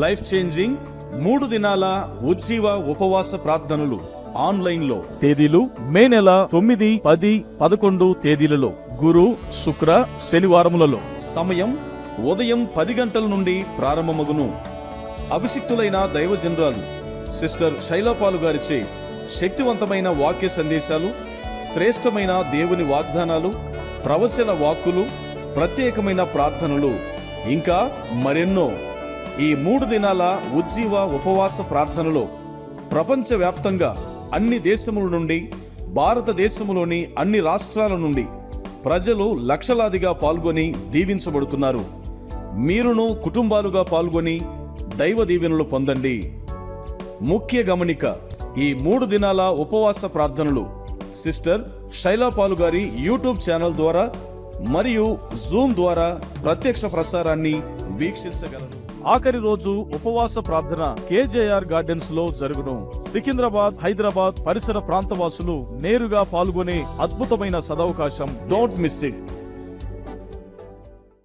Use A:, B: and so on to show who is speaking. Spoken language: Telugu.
A: లైఫ్ చేంజింగ్ మూడు దినాల ఉజ్జీవ ఉపవాస ప్రార్థనలు ఆన్లైన్లో తేదీలు మే నెల తొమ్మిది పది పదకొండు తేదీలలో. గురు శుక్ర శనివారములలో. సమయం ఉదయం పది గంటల నుండి ప్రారంభమగును. అభిషిక్తులైన దైవజనరాలు సిస్టర్ శైలపాలు గారిచే శక్తివంతమైన వాక్య సందేశాలు శ్రేష్టమైన దేవుని వాగ్దానాలు ప్రవచన వాక్కులు ప్రత్యేకమైన ప్రార్థనలు ఇంకా మరెన్నో. ఈ మూడు దినాల ఉజ్జీవ ఉపవాస ప్రార్థనలో ప్రపంచవ్యాప్తంగా అన్ని దేశముల నుండి భారతదేశంలోని అన్ని రాష్ట్రాల నుండి ప్రజలు లక్షలాదిగా పాల్గొని దీవించబడుతున్నారు. మీరును కుటుంబాలుగా పాల్గొని దైవ దీవెనలు పొందండి. ముఖ్య గమనిక ఈ మూడు దినాల ఉపవాస ప్రార్థనలు సిస్టర్ శైలాపాలు గారి యూట్యూబ్ ఛానల్ ద్వారా మరియు జూమ్ ద్వారా ప్రత్యక్ష ప్రసారాన్ని వీక్షించగలరు. ఆఖరి రోజు ఉపవాస ప్రార్థన కేజేఆర్ గార్డెన్స్లో జరుగును. సికింద్రాబాద్ హైదరాబాద్ పరిసర ప్రాంతవాసులు నేరుగా పాల్గొనే అద్భుతమైన సదవకాశం. Don't miss it